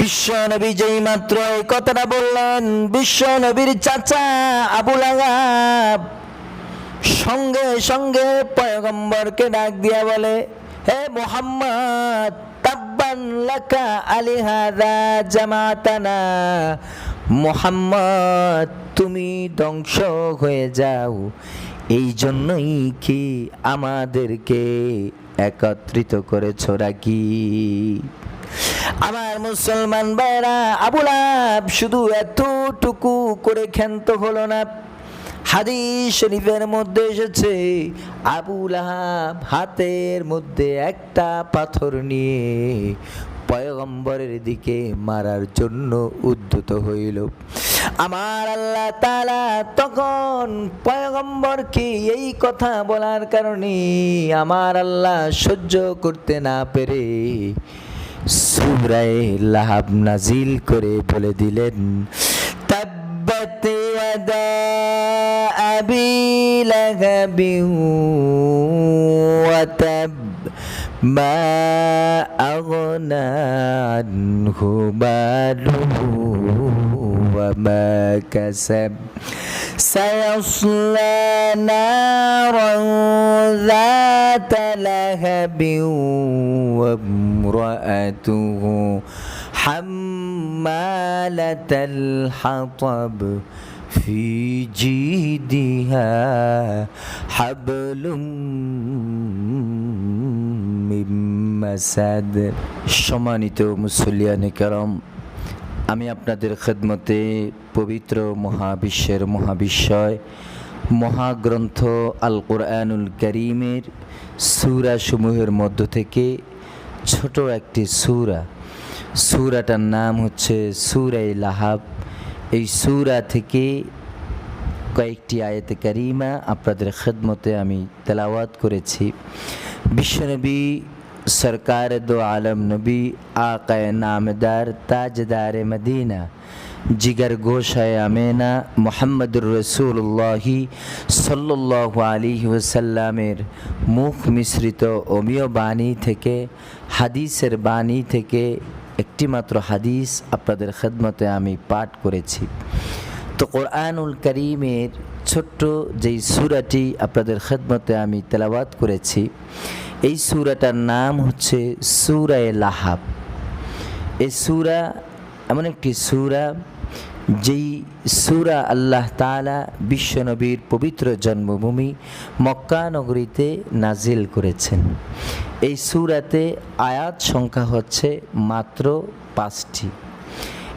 বিশ্ব নবী যেই মাত্র এই কথাটা বললেন, বিশ্ব নবীর চাচা আবুল আগাব সঙ্গে সঙ্গে পয়গম্বরকে ডাক দিয়া বলে, হে মোহাম্মদ, তাব্বান লাকা আলিহাদা জামাতানা। মোহাম্মদ, তুমি ধ্বংস হয়ে যাও। এই জন্যই কি আমাদেরকে একত্রিত করেছ রাখি আমার মুসলমান ভাইরা, আবুল আহাব শুধু এতটুকু করে ক্ষান্ত হলো না। হাদিস শরীফের মধ্যে এসেছে, আবুল আহাব হাতের মধ্যে একটা পাথর নিয়ে পয়গম্বরের দিকে মারার জন্য উদ্যত হইল। আমার আল্লাহ তালা তখন পয়গম্বরকে এই কথা বলার কারণে আমার আল্লাহ সহ্য করতে না পেরে সুরায় লাহাব নাজিল করে বলে দিলেন, তাব্বাত আদা আবি লাহাবি ওয়াতাব মা আগনা আনহু মালুহু ওয়া মা কাসাব سيصلى نارا ذات لهب وامرأته حمالة الحطب في جيدها حبل من مسد সম্মানিত মুসলিয়ানে کرام আমি আপনাদের খেদমতে পবিত্র মহাবিশ্বের মহাবিশ্বয় মহাগ্রন্থ আল কোরআনুল করিমের সুরাসমূহের মধ্য থেকে ছোট একটি সুরা। সুরাটার নাম হচ্ছে সুরাই লাহাব। এই সুরা থেকে কয়েকটি আয়াতে কারিমা আপনাদের খেদমতে আমি তেলাওয়াত করেছি। বিশ্বনবী সরকার দো আলম নবী আকায় নামদার তাজদার মদিনা জিগর গোশায় আমেনা মোহাম্মদুর রসুল্লাহি সাল্লাহ আলী ওসাল্লামের মুখ মিশ্রিত অমীয় বাণী থেকে হাদিসের বাণী থেকে একটিমাত্র হাদিস আপনাদের খেদমতে আমি পাঠ করেছি তো কোরআনুল করিমের ছোট্ট যেই সুরাটি আপনাদের খেদমতে আমি তেলাওয়াত করেছি এই সুরাটার নাম হচ্ছে সুরায় লাহাব। এই সুরা এমন একটি সুরা যেই সুরা আল্লাহ তালা বিশ্বনবীর পবিত্র জন্মভূমি মক্কা নগরীতে নাজিল করেছেন। এই সুরাতে আয়াত সংখ্যা হচ্ছে মাত্র পাঁচটি।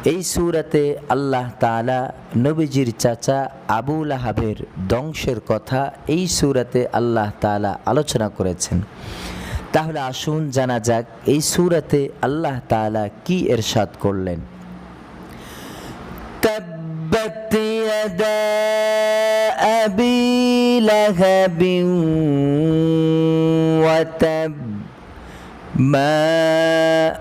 এই সুরাতে আল্লাহ তালা নবীজির চাচা আবুল আহাবের ধ্বংসের কথা এই সুরাতে আল্লাহ তালা আলোচনা করেছেন তাহলে আসুন জানা যাক এই সুরাতে আল্লাহ তালা কি এরশাদ করলেন تبت يدا أبي لهب وتب ما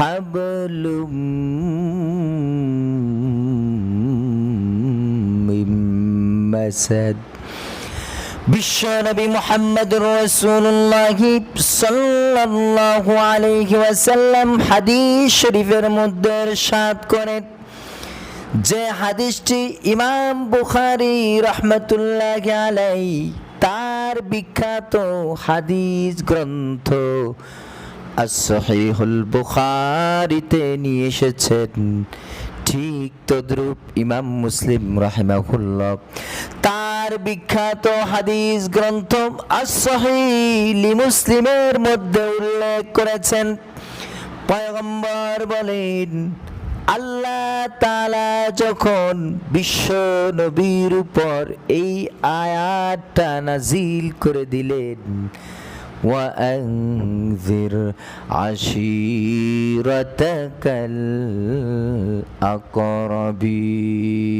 حبل من مسد বিশ্বনবী মোহাম্মদ রসুল্লাহ সাল্লাহ আলহি ওয়াসাল্লাম হাদিস শরীফের মধ্যে সাত করেন যে হাদিসটি ইমাম বুখারি রহমতুল্লাহ আলাই তার বিখ্যাত হাদিস গ্রন্থ আসহিহুল বুখারিতে নিয়ে এসেছেন ঠিক তদ্রূপ ইমাম মুসলিম রাহিমাহুল্লাহ। তার বিখ্যাত হাদিস গ্রন্থ আসহিলি মুসলিমের মধ্যে উল্লেখ করেছেন। পয়গম্বর বলেন, আল্লাহ তালা যখন বিশ্ব নবীর উপর এই আয়াতটা নাজিল করে দিলেন وأنذر عشيرتك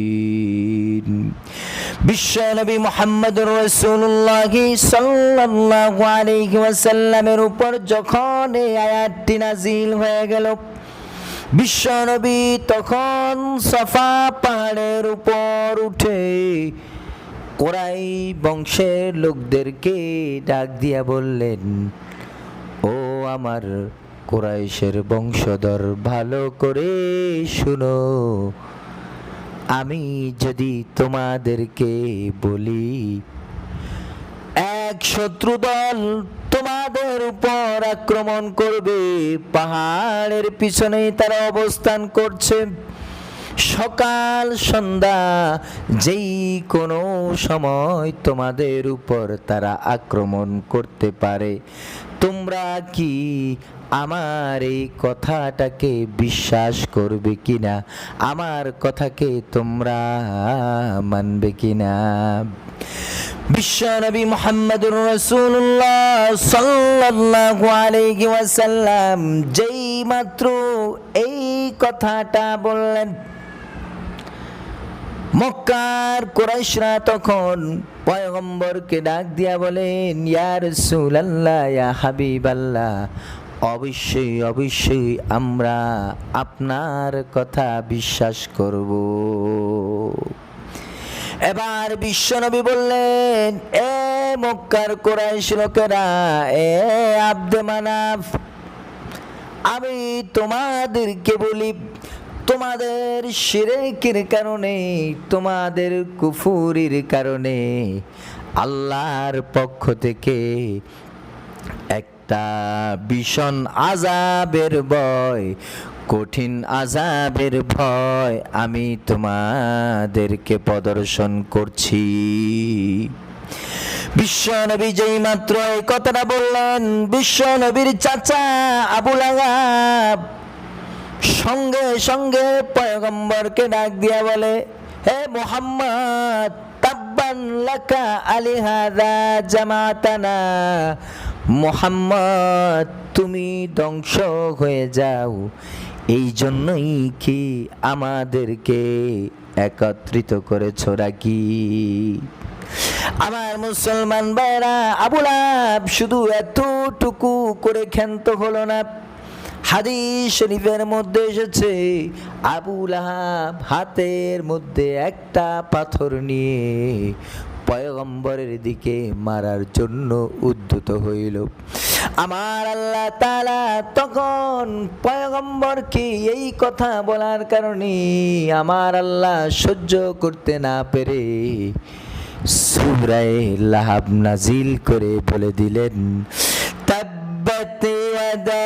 الأقربين বিশ্বনবী মোহাম্মদুর রসুল্লাহ সাল্লাহ আলাইহি ওয়াসাল্লামের উপর যখন এই আয়াতটি নাজিল হয়ে গেল বিশ্বনবী তখন সফা পাহাড়ের উপর উঠে কোরাই বংশের লোকদেরকে ডাক দিয়া বললেন, ও আমার কোরাইশের বংশধর, ভালো করে শুনো। আমি যদি তোমাদেরকে বলি, এক শত্রু দল তোমাদের উপর আক্রমণ করবে। পাহাড়ের পিছনেই তারা অবস্থান করছে। সকাল, সন্ধ্যা, যেই কোনো সময় তোমাদের উপর তারা আক্রমণ করতে পারে। তোমরা কি আমার এই কথাটাকে বিশ্বাস করবে কিনা? আমার কথাকে তোমরা মানবে কিনা? বিশ্বনবী মোহাম্মদুর রসুল্লাহ সাল্লাল্লাহু আলাইহি ওয়াসাল্লাম যেই মাত্র এই কথাটা বললেন মক্কার কোরাইশরা তখন পয়গম্বরকে ডাক দিয়া বলেন, ইয়া রাসূলুল্লাহ, ইয়া হাবিবাল্লাহ, অবশ্যই অবশ্যই আমরা আপনার কথা বিশ্বাস করব। এবার বিশ্বনবী বললেন, এ মক্কার কোরাইশ লোকেরা, এ আব্দে মানাফ, আমি তোমাদেরকে বলি তোমাদের শিরেকের কারণে, তোমাদের কুফুরির কারণে আল্লাহর পক্ষ থেকে একটা ভীষণ আজাবের ভয়, কঠিন আজাবের ভয় আমি তোমাদেরকে প্রদর্শন করছি। বিশ্বনবী যেই মাত্র কথাটা বললেন বিশ্বনবীর চাচা আবুল আগাব সঙ্গে সঙ্গে পয়গম্বরকে ডাক দিয়া বলে, হে মোহাম্মদ, তাব্বান লাকা আলিহাদা জামাতানা। মোহাম্মদ, তুমি ধ্বংস হয়ে যাও। এই জন্যই কি আমাদেরকে একত্রিত করেছ নাকি আমার মুসলমান ভাইরা আবুলাব শুধু এতটুকু করে ক্ষান্ত হলো না। হাদিস শরীফের মধ্যে এসেছে আবুল আহাব হাতের মধ্যে একটা পাথর নিয়ে পয়গম্বরের দিকে মারার জন্য উদ্ধত হইল। আমার আল্লাহ তালা তখন পয়গম্বরকে এই কথা বলার কারণে আমার আল্লাহ সহ্য করতে না পেরে সুরায় লাহাব নাজিল করে বলে দিলেন, তাব্বাত ইয়াদা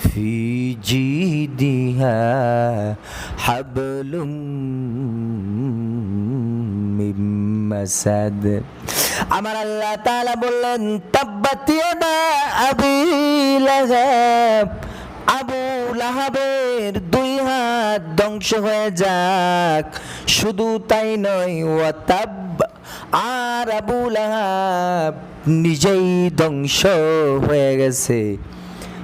في جيدها حبل من مسد আমার আল্লাহ তাআলা বললেন তাব্বাতিয়াদা আবি লাহাব আবু লাহাবের দুই হাত ধ্বংস হয়ে যাক শুধু তাই নয় ওয়াতাব আর আবু লাহাব নিজেই ধ্বংস হয়ে গেছে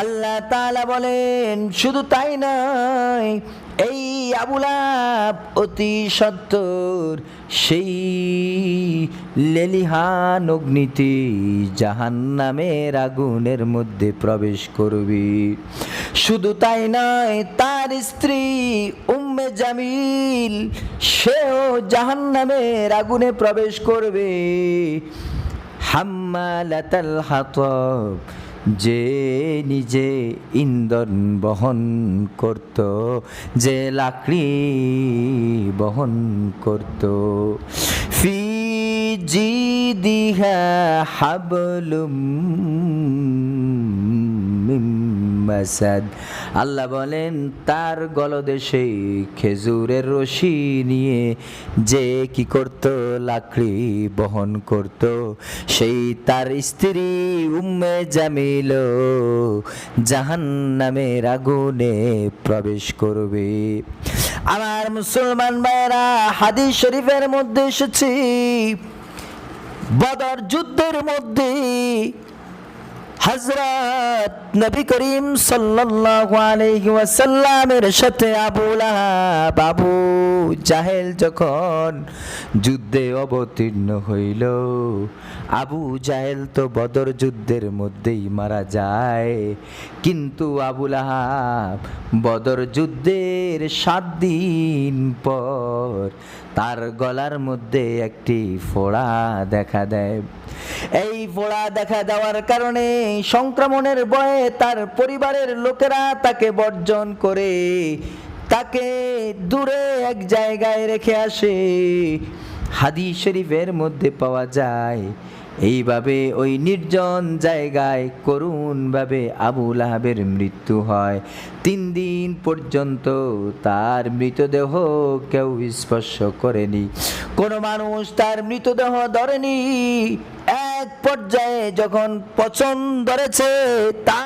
আল্লাহ তালা বলেন, শুধু তাই নয়, এই আবুলাব অতি সত্তর, সেই লেলিহান অগ্নিতে জাহান্নামের আগুনের মধ্যে প্রবেশ করবি। শুধু তাই নয়, তার স্ত্রী উম্মে জামিল, সেও জাহান্নামের আগুনে প্রবেশ করবে। হাম্মালাতাল হাতব যে নিজে ইন্ধন বহন করত যে লাকড়ি বহন করত। ফি জিদিহা হাবলুম মাসাদ। আল্লাহ বলেন, তার গলদেশে খেজুরের রশি নিয়ে যে কি করত, লাকড়ি বহন করত, সেই তার স্ত্রী উম্মে জামিল জাহান নামের আগুনে প্রবেশ করবে। আমার মুসলমান ভাইরা হাদিস শরীফের মধ্যে এসেছি। বদর যুদ্ধের মধ্যে হজরত নবী করিম ওয়াসাল্লামের সাথে আবু লাহাব, আবু জাহেল যখন যুদ্ধে অবতীর্ণ হইল, আবু জাহেল তো বদর যুদ্ধের মধ্যেই মারা যায়। কিন্তু আবু লাহাব বদর যুদ্ধের সাত দিন পর তার গলার মধ্যে একটি ফোড়া দেখা দেয়। এই ফোড়া দেখা দেওয়ার কারণে সংক্রমণের ভয়ে তার পরিবারের লোকেরা তাকে বর্জন করে, তাকে দূরে এক জায়গায় রেখে আসে। হাদি শরীফের মধ্যে পাওয়া যায় এইভাবে ওই নির্জন জায়গায় করুণভাবে আবু লাহাবের মৃত্যু হয়। তিন দিন পর্যন্ত তার মৃতদেহ কেউ স্পর্শ করেনি। কোনো মানুষ তার মৃতদেহ ধরেনি। এক পর্যায়ে যখন পছন্দ ধরেছে, তা